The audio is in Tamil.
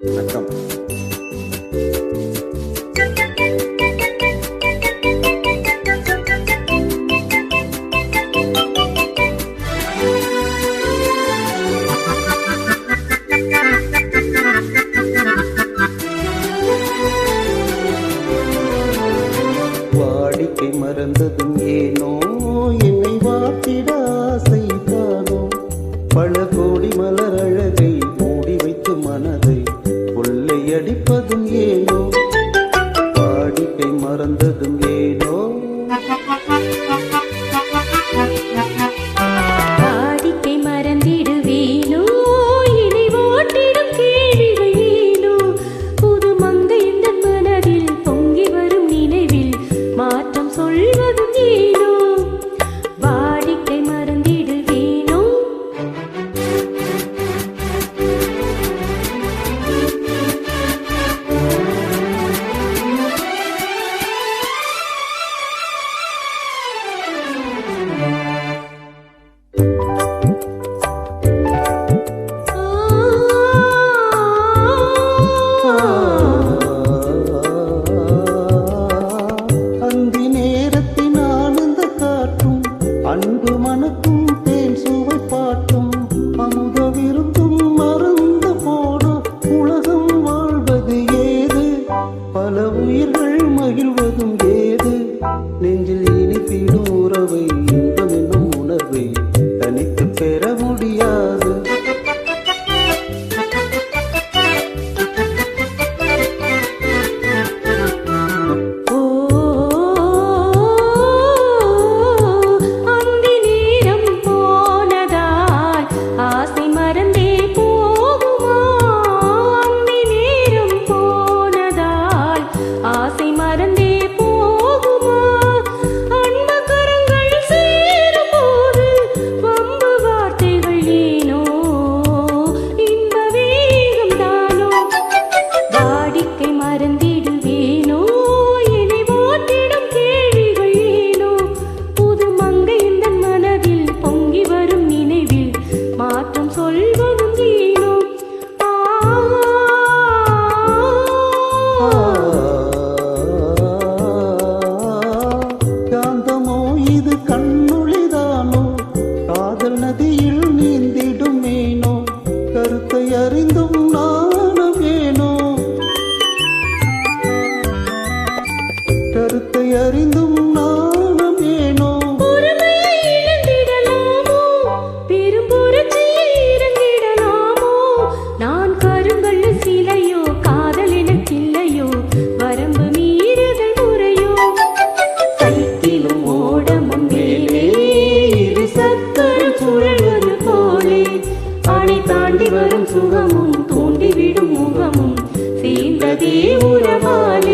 வணக்கம். வாடிக்கை மறந்ததும் ஏனோ என்னை வாத்திட ஆசை தானோ? பல கோடி மலர் அழகே தும் ஏனோ மனக்கும் தேன் சுவை பாட்டும். அமுத விருந்தும் மருந்து போடும். உலகம் வாழ்வது ஏது? பல உயிர்கள் மகிழ்வதும் ஏது? நெஞ்சில் இனிப்பின் உறவை ஆசை மறந்து வரும் சுகமும் தூண்டிவிடும் முகமும். சேர்ந்ததே உறவான